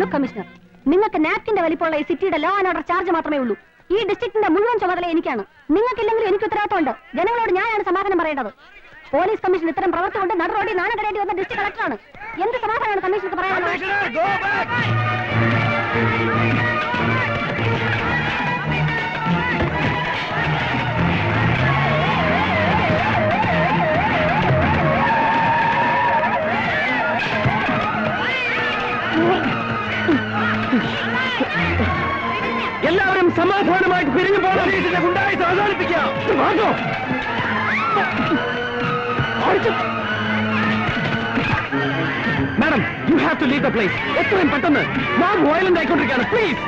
Look commissioner നിങ്ങൾക്ക് നാപ്കിന്റെ വലിപ്പമുള്ള ഈ സിറ്റിയുടെ ലോ ആൻഡ് ഓർഡർ ചാർജ് മാത്രമേ ഉള്ളൂ. ഈ ഡിസ്ട്രിക്റ്റിന്റെ മുഴുവൻ ചുമതല എനിക്കാണ്. നിങ്ങൾക്കില്ലെങ്കിലും എനിക്ക് ഉത്തരവാദിത്തമുണ്ട്. ജനങ്ങളോട് ഞാനാണ് സമാധാനം പറയേണ്ടത്. പോലീസ് കമ്മീഷൻ ഇത്തരം പ്രവർത്തി കൊണ്ട് നടുറോടി നാണകടേണ്ടി വന്ന ഡിസ്ട്രിക്ട് കളക്ടറാണ് എന്ത് സമാധാനമാണ് കമ്മീഷണർക്ക് പറയാനുള്ളത്? Madam you have to leave the place എത്രയും പെട്ടെന്ന്. നാം വയലന്റ് ആയിക്കൊണ്ടിരിക്കുകയാണ്. പ്ലീസ്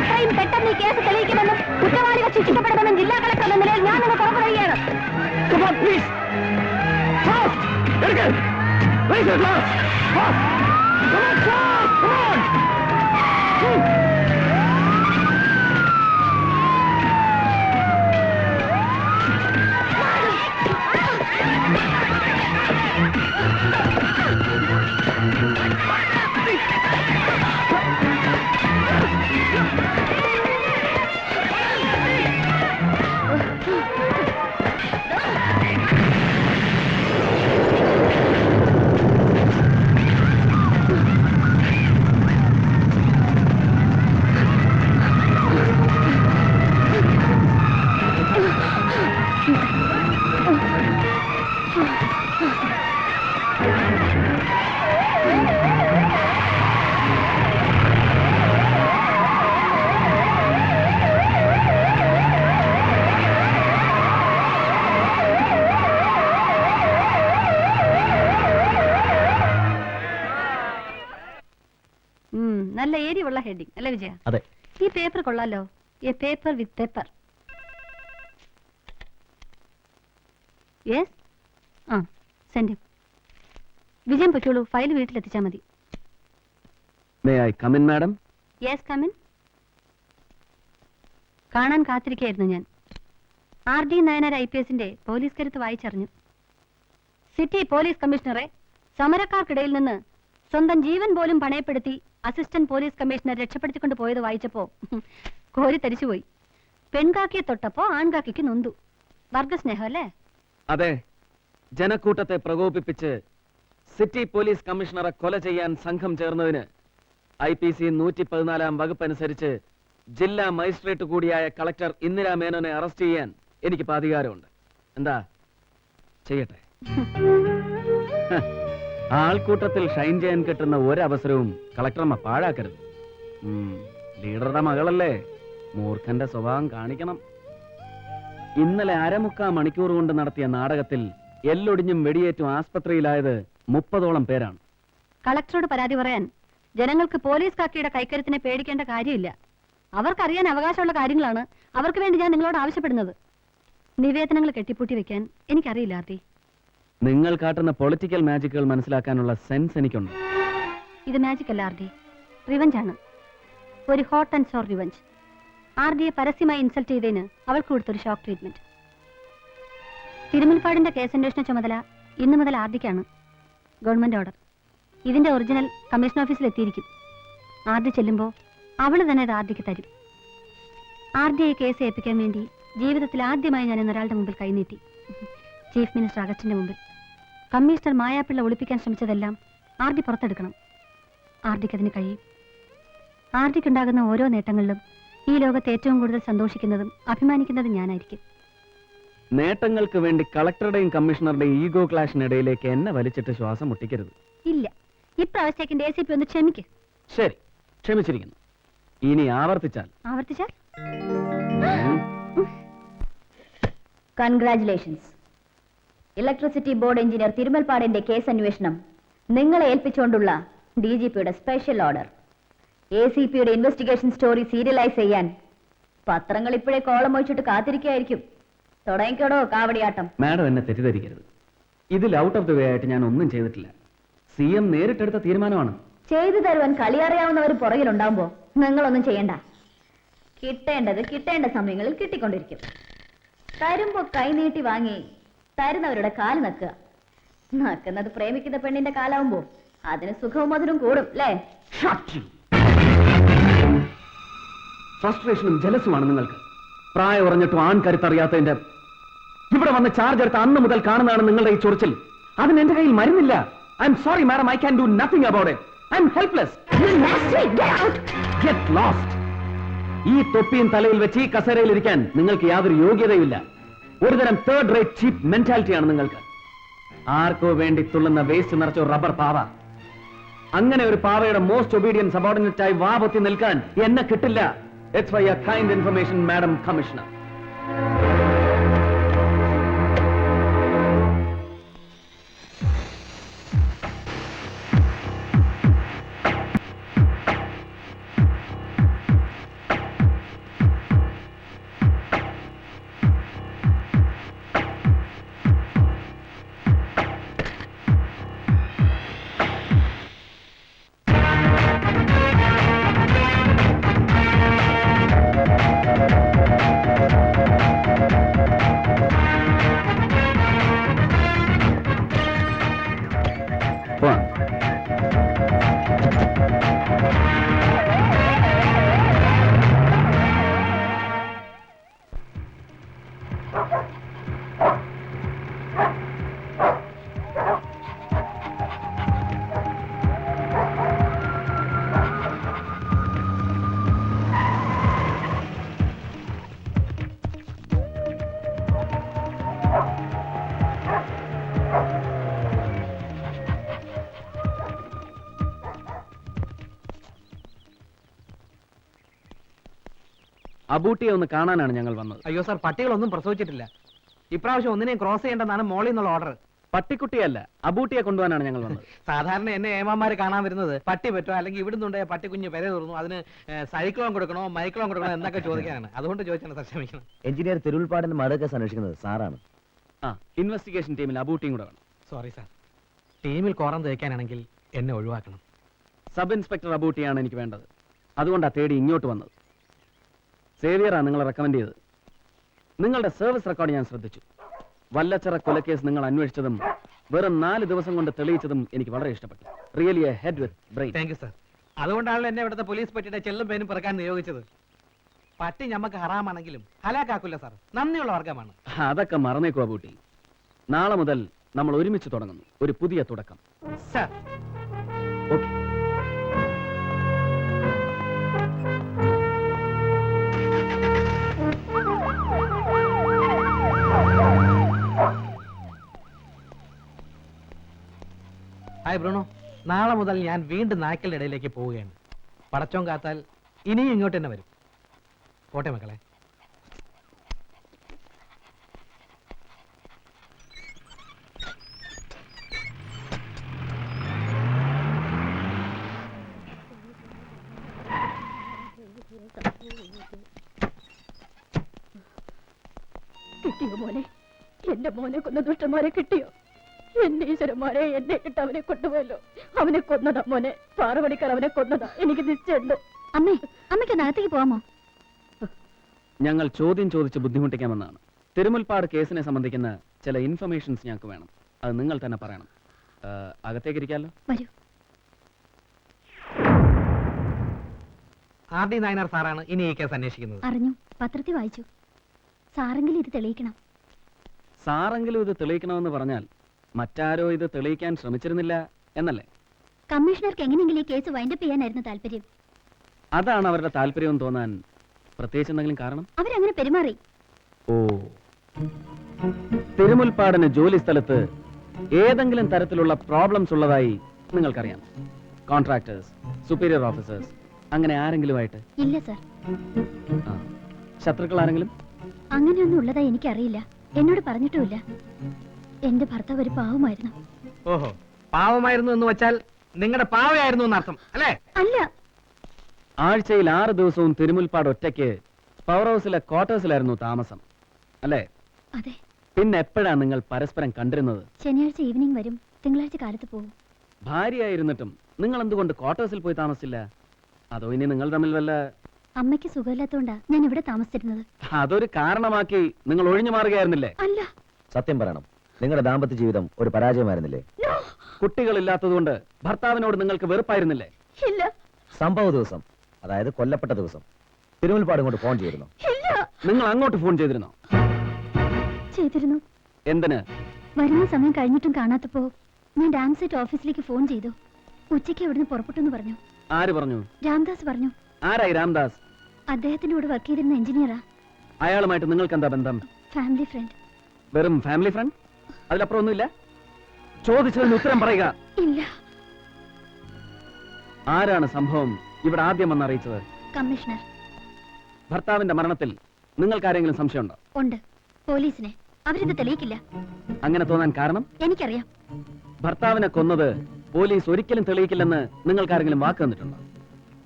എത്രയും പെട്ടെന്ന് ഈ കേസ് തെളിയിക്കുമെന്നും കുറ്റവാളികൾ ശിക്ഷിക്കപ്പെടുമെന്നും ജില്ലാ കളക്ടർ എന്ന നിലയിൽ ഞാൻ നിങ്ങൾക്ക് ഉറപ്പ് നൽകുകയാണ് പ്ലീസ് ഫാസ്റ്റ് എടുക്ക്. ഏരിയുള്ള ഹെഡിങ് അല്ലേ വിജയ? അതെ. ഈ പേപ്പർ കൊള്ളാലോ? A paper with paper yes ആ സെൻഡ് വിജയം പൊയ്ക്കോളൂ. ഫയൽ വീട്ടിൽ വീട്ടിലെത്തിച്ചാൽ മതി may I come in madam yes come in കാണാൻ കാത്തിരിക്കായിരുന്നു ഞാൻ. R D Nayanar I P എസിന്റെ പോലീസ് കരുത്ത് വായിച്ചറിഞ്ഞു. സിറ്റി പോലീസ് കമ്മീഷണറെ സമരക്കാർക്കിടയിൽ നിന്ന് സ്വന്തം ജീവൻ പോലും പണയപ്പെടുത്തി അസിസ്റ്റന്റ് പോലീസ് കമ്മീഷണർ രക്ഷപ്പെടുത്തിക്കൊണ്ട് പോയത് വായിച്ചപ്പോ കോരി തരിച്ചുപോയി പെൺകാക്കിയെ തൊട്ടപ്പോ ആൺകാക്കിക്ക് നൊന്തു. വർഗസ്നേഹം അല്ലേ? അതെ. ജനക്കൂട്ടത്തെ പ്രകോപിപ്പിച്ച് സിറ്റി പോലീസ് കമ്മീഷണറെ കൊല ചെയ്യാൻ സംഘം ചേർന്നതിന് ഐ പി സി നൂറ്റി പതിനാലാം വകുപ്പ് അനുസരിച്ച് ജില്ലാ മജിസ്ട്രേറ്റ് കൂടിയായ കളക്ടർ ഇന്ദിരാ മേനോനെ അറസ്റ്റ് ചെയ്യാൻ എനിക്ക് അധികാരമുണ്ട്. എന്താ? ചെയ്യട്ടെ. ആൾക്കൂട്ടത്തിൽ ഷൈൻ ചെയ്യാൻ കിട്ടുന്ന ഒരവസരവും കളക്ടർമ്മ പാഴാക്കരുത്. ലീഡറുടെ മകളല്ലേ? മൂർഖന്റെ സ്വഭാവം കാണിക്കണം. ഇന്നലെ അരമുക്കാ മണിക്കൂർ കൊണ്ട് നടത്തിയ നാടകത്തിൽ എല്ലൊടിഞ്ഞും വെടിയേറ്റും ആസ്പത്രിയിലായത് മുപ്പതോളം പേരാണ്. കളക്ടറോട് പരാതി പറയാൻ ജനങ്ങൾക്ക് പോലീസ് കാക്കിയുടെ കൈക്കരുത്തിനെ പേടിക്കേണ്ട കാര്യമില്ല. അവർക്കറിയാൻ അവകാശമുള്ള കാര്യങ്ങളാണ്. അവർക്ക് വേണ്ടി ഞാൻ നിങ്ങളോട് ആവശ്യപ്പെടുന്നത്. നിവേദനങ്ങൾ കെട്ടിപ്പൂട്ടി വെക്കാൻ എനിക്കറിയില്ല ആർത്തി. നിങ്ങൾ കാട്ടുന്ന പൊളിറ്റിക്കൽ മാജിക്കുകൾ മനസ്സിലാക്കാനുള്ള സെൻസ് എനിക്കുണ്ട്. ഇത് മാജിക് അല്ല ആർ ഡി. റിവഞ്ച് ആണ്. ഒരു hot and sour revenge R ഡിയെ പരസ്യമായി ഇൻസൾട്ട് ചെയ്തതിന് അവൾക്ക് കൊടുത്തൊരു ഷോക്ക് ട്രീറ്റ്മെന്റ് തിരുമുൽപ്പാടിന്റെ കേസന്വേഷണ ചുമതല ഇന്നു മുതൽ ആർ ഡിക്കാണ്. ഗവൺമെന്റ് ഓർഡർ ഇതിന്റെ ഒറിജിനൽ കമ്മീഷൻ ഓഫീസിൽ എത്തിയിരിക്കും. ആർ ഡി ചെല്ലുമ്പോൾ അവൾ തന്നെ ഇത് ആർ ഡിക്ക് തരും. ആർ ഡി ഐ കേസ് ഏൽപ്പിക്കാൻ വേണ്ടി ജീവിതത്തിൽ ആദ്യമായി ഞാൻ ഇന്നൊരാളുടെ മുമ്പിൽ കൈനീട്ടി. ചീഫ് മിനിസ്റ്റർ അഗസ്റ്റിന്റെ മുമ്പിൽ. കമ്മീഷണർ മായാപ്പിള്ള ഒളിപ്പിക്കാൻ ശ്രമിച്ചതെല്ലാം ആർ ഡി പുറത്തെടുക്കണം. ആർ ഡിക്ക് അതിന് കഴിയും. ആർ ഡിക്കുണ്ടാകുന്ന ഓരോ നേട്ടങ്ങളിലും ഈ ലോകത്ത് ഏറ്റവും കൂടുതൽ സന്തോഷിക്കുന്നതും അഭിമാനിക്കുന്നതും ഞാനായിരിക്കും. നേട്ടങ്ങൾക്ക് വേണ്ടി കളക്ടറുടെയും കമ്മീഷണറുടെയും ഈഗോ ക്ലാഷിനിടയിലേക്ക് എന്നെ വലിച്ചിട്ട് ശ്വാസം മുട്ടിക്കരുത്. ഇല്ല. ഇപ്രാവശ്യത്തേക്ക് എ സി പി ഒന്ന് ക്ഷമിക്ക്. ശരി. ക്ഷമിച്ചിരിക്കുന്നു. ഇനി ആവർത്തിച്ചാൽ. ആവർത്തിച്ചാൽ? കൺഗ്രാചുലേഷൻസ് ഇലക്ട്രിസിറ്റി ബോർഡ് എഞ്ചിനീയർ തിരുമൽപ്പാടിന്റെ കേസ് അന്വേഷണം നിങ്ങളെ ഏൽപ്പിച്ചുകൊണ്ടുള്ള ഡി ജി പിയുടെ സ്പെഷ്യൽ ഓർഡർ എ സി പിയുടെ ഇൻവെസ്റ്റിഗേഷൻ സ്റ്റോറി സീരിയലൈസ് ചെയ്യാൻ പത്രങ്ങൾ ഇപ്പോഴേ കോളം ഒഴിച്ചിട്ട് കാത്തിരിക്കുകയായിരിക്കും. തുടങ്ങിക്കോടോ കാവടിയാട്ടം. മാഡം എന്നെ തെറ്റിദ്ധരിക്കരുത്. ഇതിൽ ഔട്ട് ഓഫ് ദ വേ ആയിട്ട് ഞാൻ ഒന്നും ചെയ്തിട്ടില്ല. സി എം നേരിട്ടെടുത്ത തീരുമാനമാണ്. ചെയ്തു തരുവാൻ കളിയറിയാവുന്നവർ പുറകിലുണ്ടാവുമ്പോ നിങ്ങളൊന്നും ചെയ്യണ്ട. കിട്ടേണ്ടത് കിട്ടേണ്ട സമയങ്ങളിൽ കിട്ടിക്കൊണ്ടിരിക്കും. തരുമ്പോ കൈനീട്ടി വാങ്ങി തരുന്നവരുടെ കാൽ നക്കുക. നക്കുന്നത് പ്രേമിക്കുന്ന പെണ്ണിന്റെ കാലാവുമ്പോ അതിന് സുഖവും മധുരം കൂടും അല്ലേ ഫ്രസ്ട്രേഷനും ജലസുമാണ് നിങ്ങൾക്ക്. പ്രായം ഉറഞ്ഞിട്ടും ആൺ കരുത്തറിയാത്തതിന്റെ ഇവിടെ വന്ന് ചാർജ് എടുത്ത അന്ന് മുതൽ കാണുന്നതാണ് നിങ്ങളുടെ ഈ ചൊറിച്ചിൽ. അതിന് എന്റെ കയ്യിൽ മരുന്നില്ല. I'm sorry madam I can do nothing about it I'm helpless ഈ തൊപ്പിയും തലയിൽ വെച്ച് ഈ കസേരയിൽ ഇരിക്കാൻ നിങ്ങൾക്ക് യാതൊരു യോഗ്യതയുമില്ല. ഒരുതരം തേർഡ് റേറ്റ് ചീപ്പ് മെന്റാലിറ്റിയാണ് നിങ്ങൾക്ക്. ആർക്കോ വേണ്ടി തുള്ളുന്ന വേസ്റ്റ് നിറച്ച റബ്ബർ പാവ. അങ്ങനെ ഒരു പാവയുടെ മോസ്റ്റ് ഒബീഡിയൻ സബോർഡിനേറ്റ് ആയി വാപത്തി നിൽക്കാൻ എന്നെ കിട്ടില്ല. It's why a kind information madam commissioner അബൂട്ടിയെ ഒന്ന് കാണാനാണ് ഞങ്ങൾ വന്നത്. അയ്യോ സാർ പട്ടികളൊന്നും പ്രസവിച്ചിട്ടില്ല. ഇപ്രാവശ്യം ഒന്നിനെയും ക്രോസ് ചെയ്യേണ്ടെന്നാണ് മോളിൽ നിന്നുള്ള ഓർഡർ പട്ടിക്കുട്ടിയല്ല അബൂട്ടിയെ കൊണ്ടുപോകാനാണ് ഞങ്ങൾ വന്നത്. സാധാരണ എന്നെ ഏമാമാര് കാണാൻ വരുന്നത് പട്ടി പറ്റോ? അല്ലെങ്കിൽ ഇവിടുന്നുണ്ട് പട്ടി കുഞ്ഞ് പെര തുറന്നു അതിന് സൈക്ലോൺ കൊടുക്കണോ മൈക്ലോൺ കൊടുക്കണോ എന്നൊക്കെ ചോദിക്കാനാണ്. അതുകൊണ്ട് ചോദിച്ചാണ് സാർ ക്ഷമിക്കണം. എഞ്ചിനീയർ തിരുവുൽപ്പാടിന്റെ മറുകെ അന്വേഷിക്കുന്നത് സാറാണ്. ആ ഇൻവെസ്റ്റിഗേഷൻ ടീമിൽ അബൂട്ടിയും കൂടെ വേണം. സോറി സാർ ടീമിൽ കോറം തേക്കാനാണെങ്കിൽ എന്നെ ഒഴിവാക്കണം. സബ് ഇൻസ്പെക്ടർ അബൂട്ടിയാണ് എനിക്ക് വേണ്ടത്. അതുകൊണ്ടാണ് തേടി ഇങ്ങോട്ട് വന്നത്. സേവിയറാണ് നിങ്ങളെ റെക്കമെൻഡ് ചെയ്തത്. നിങ്ങളുടെ സർവീസ് റെക്കോർഡ് ഞാൻ ശ്രദ്ധിച്ചു. വല്ലച്ചറ കൊലക്കേസ് നിങ്ങൾ അന്വേഷിച്ചതും വെറും നാല് ദിവസം കൊണ്ട് തെളിയിച്ചതും എനിക്ക് വളരെ ഇഷ്ടപ്പെട്ടു. Really a head with brain thank you sir അതുകൊണ്ടാണല്ലോ എന്നെ ഇവിടുത്തെ പോലീസ് പറ്റിയുടെ ചെല്ലും പേനും പിറക്കാൻ നിയോഗിച്ചത്. പട്ടി ഞമ്മക്ക് ഹറാമാണെങ്കിലും ഹലാക്കാക്കില്ല സാർ നന്ദിയുള്ള വർഗമാണ് അതൊക്കെ മറന്നേക്കുക കൂട്ടി നാളെ മുതൽ നമ്മൾ ഒരുമിച്ച് തുടങ്ങുന്നു. ഒരു പുതിയ തുടക്കം. Sir okay hi Bruno. നാളെ മുതൽ ഞാൻ വീണ്ടും നായ്ക്കളുടെ ഇടയിലേക്ക് പോവുകയാണ്. പടച്ചോൻ കാത്താൽ ഇനിയും ഇങ്ങോട്ട് തന്നെ വരും. പോട്ടെ മക്കളെ. മോനെ? എന്റെ മോനെ കൊന്ന ദുഷ്ടന്മാരെ കിട്ടിയോ? എന്റെ ഈശ്വരന്മാരെ എന്നെ ഇട്ട് അവനെ കൊണ്ടുപോയല്ലോ. അവനെ കൊന്നതാ മോനെ. പാറമണിക്കാർ അവനെ കൊന്നതാ. എനിക്ക് നിശ്ചയുണ്ട് അമ്മേ അമ്മയ്ക്ക് അകത്തേക്ക് പോവാമോ? ഞങ്ങൾ ചോദ്യം ചോദിച്ച് ബുദ്ധിമുട്ടിക്കാമെന്നാണ്. തിരുമുൽപ്പാട് കേസിനെ സംബന്ധിക്കുന്ന ചില ഇൻഫർമേഷൻസ് ഞങ്ങൾക്ക് വേണം. അത് നിങ്ങൾ തന്നെ പറയണം. അകത്തേക്ക് ഇരിക്കാമല്ലോ വരൂ. ആർ ഡി നായനാർ സാറാണ് ഇനി ഈ കേസ് അന്വേഷിക്കുന്നത്. അറിഞ്ഞു. പത്രത്തിൽ വായിച്ചു. സാറെങ്കിലും ഇത് തെളിയിക്കണം. സാറെങ്കിലും ഇത് തെളിയിക്കണമെന്ന് പറഞ്ഞാൽ മറ്റാരോ ഇത് തെളിയിക്കാൻ ശ്രമിച്ചിരുന്നില്ല എന്നല്ലേ? കമ്മീഷണർക്ക് എങ്ങനെയെങ്കിലും ഈ കേസ് വൈൻഡപ്പ് ചെയ്യാനായിരുന്നു താല്പര്യം. അതാണ് അവരുടെ താല്പര്യം തോന്നാൻ പ്രത്യേകിച്ച് എന്തെങ്കിലും കാരണം? അവരങ്ങനെ പെരുമാറി. ഓ. തിരുമുൽപാടന ജോലി സ്ഥലത്ത് ഏതെങ്കിലും തരത്തിലുള്ള പ്രോബ്ലംസ് ഉള്ളതായി നിങ്ങൾക്കറിയാം. കോൺട്രാക്ടേഴ്സ് സുപ്പീരിയർ ഓഫീസേഴ്സ് അങ്ങനെ ആരെങ്കിലും ആയിട്ട് ഇല്ല സർ ആ. ശത്രുക്കൾ ആരെങ്കിലും? അങ്ങനെയൊന്നും ഉള്ളതായി എനിക്കറിയില്ല. എന്നോട് പറഞ്ഞിട്ടുമില്ല. എന്റെ ഭർത്താവ് ഒരു പാവമായിരുന്നു. ഓഹോ പാവമായിരുന്നു എന്ന് വെച്ചാൽ നിങ്ങളുടെ പാവയായിരുന്നു എന്നർത്ഥം അല്ലേ? അല്ല. ആഴ്ചയിൽ ആറ് ദിവസവും തിരുമുൽപ്പാട് ഒറ്റയ്ക്ക് പവർ ഹൗസിലെ ക്വാർട്ടേഴ്സിലായിരുന്നു താമസം അല്ലേ? അതെ. പിന്നെ എപ്പോഴാണ് നിങ്ങൾ പരസ്പരം കണ്ടിരുന്നത്? ശനിയാഴ്ച ഈവനിങ് വരും തിങ്കളാഴ്ച കാലത്ത് പോകും ഭാര്യയായിരുന്നിട്ടും നിങ്ങൾ എന്തുകൊണ്ട് ക്വാർട്ടേഴ്സിൽ പോയി താമസിച്ചില്ല? അതോ ഇനി നിങ്ങൾ തമ്മിൽ വല്ല അമ്മയ്ക്ക് സുഖമില്ലാത്തോണ്ടാ ഞാൻ ഇവിടെ താമസിച്ചിരുന്നത്. അതൊരു കാരണമാക്കി നിങ്ങൾ ഒഴിഞ്ഞു മാറുകയായിരുന്നില്ലേ? അല്ല. സത്യം പറയണം. നിങ്ങളുടെ ദാമ്പത്യ ജീവിതം ഒരു പരാജയമായിരുന്നില്ലേ? കുട്ടികളില്ലാത്തതുകൊണ്ട് ഭർത്താവിനോട് നിങ്ങൾക്ക് വെറുപ്പായിരുന്നില്ലേ? ഇല്ല. സംഭവ ദിവസം അതായത് കൊല്ലപ്പെട്ട ദിവസം. തിരുമുൽപ്പാട് ഇങ്ങോട്ട് ഫോൺ ചെയ്തിരുന്നു. ഇല്ല. നിങ്ങൾ അങ്ങോട്ട് ഫോൺ ചെയ്തിരുന്നോ? ചെയ്തിരുന്നു. എന്തിന്? വരുന്ന സമയം കഴിഞ്ഞിട്ടും കാണാത്തപ്പോ ഞാൻ ഡാൻസ് സെറ്റ് ഓഫീസിലേക്ക് ഫോൺ ചെയ്തു. ഉച്ചയ്ക്ക് ഇവിടുന്ന് പുറപ്പെട്ടു പറഞ്ഞു. ആര് പറഞ്ഞു? രാംദാസ് പറഞ്ഞു. ആരായി രാംദാസ്? അദ്ദേഹത്തിനോട് വർക്ക് ചെയ്തിരുന്ന എഞ്ചിനീയറാ. അയാളുമായിട്ട് നിങ്ങൾക്ക് എന്താ ബന്ധം? Family friend. വെറും ഫാമിലി ഫ്രണ്ട്? അതിലപ്പുറം ഒന്നുമില്ല ചോദിച്ചതിന് ഉത്തരം പറയുക. ഇല്ല. ആരാണ് സംഭവം ഇവിടെ ആദ്യം വന്ന് അറിയിച്ചത്? കമ്മീഷണർ. ഭർത്താവിന്റെ മരണത്തിൽ നിങ്ങൾക്ക് ആരെങ്കിലും സംശയമുണ്ടോ? ഉണ്ട്. പോലീസിനെ. അവരിത് തെളിയിക്കില്ല. അങ്ങനെ തോന്നാൻ കാരണം? എനിക്കറിയാം. ഭർത്താവിനെ കൊന്നത് പോലീസ് ഒരിക്കലും തെളിയിക്കില്ലെന്ന് നിങ്ങൾക്ക് ആരെങ്കിലും വാക്ക് തന്നിട്ടുണ്ടോ?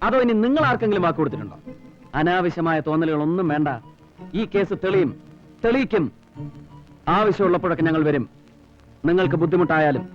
അതോ ഇനി നിങ്ങൾ ആർക്കെങ്കിലും വാക്ക് കൊടുത്തിട്ടുണ്ടോ? അനാവശ്യമായ തോന്നലുകളൊന്നും വേണ്ട. ഈ കേസ് തെളിയും. തെളിയിക്കും. ആവശ്യമുള്ളപ്പോഴൊക്കെ ഞങ്ങൾ വരും. നിങ്ങൾക്ക് ബുദ്ധിമുട്ടായാലും.